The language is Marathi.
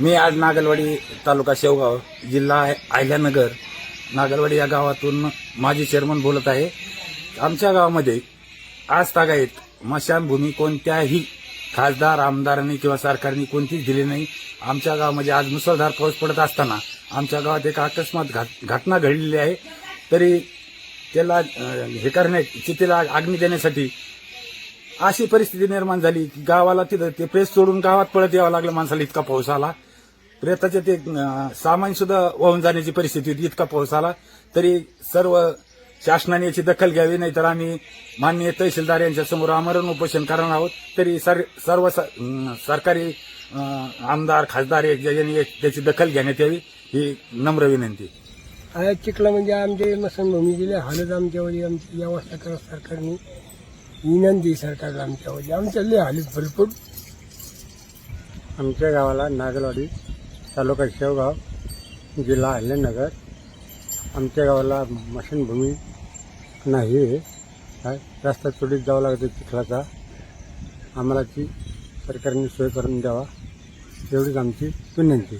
मी आज नागलवाडी तालुका शेवगाव जिल्हा आहे नागलवाडी या गावातून माजी चेअरमन बोलत आहे. आमच्या गावामध्ये आज तागायत मशानभूमी कोणत्याही खासदार आमदारांनी किंवा सरकारने कोणतीच दिली नाही. आमच्या गावामध्ये आज मुसळधार पाऊस पडत असताना आमच्या गावात एक अकस्मात घात- घटना घडलेली आहे. तरी त्याला हे करण्या चितेला आग्नी देण्यासाठी अशी परिस्थिती निर्माण झाली की गावाला तिथं ते प्रेस सोडून गावात पळत यावं लागलं माणसाला इतका पाऊस आला. प्रेताचे ते सामान सुद्धा वाहून जाण्याची परिस्थिती होती इतका पाऊस आला. तरी सर्व शासनाने याची दखल घ्यावी नाहीतर आम्ही माननीय तहसीलदार यांच्या समोर आमरण उपोषण करणार आहोत. तरी सर सर्व स- सरकारी आमदार खासदार यांनी त्याची दखल घेण्यात यावी ही नम्र विनंती. आता चिखला म्हणजे आमचे मसनभूमी गेले हालत आमच्यावर आमची व्यवस्था करा सरकारने विनंती आहे सरकारला आमच्या लय हालीत भरपूर. आमच्या गावाला नागलवाडी तालुका शेवगाव जिल्हा अहिल्यानगर. आमच्या गावाला मशीनभूमी नाही आहे. काय रस्ता चोडीत जावं लागतं चिखलाचा आम्हाला ती सरकारने सोय करून द्यावा. एवढीच आमची विनंती.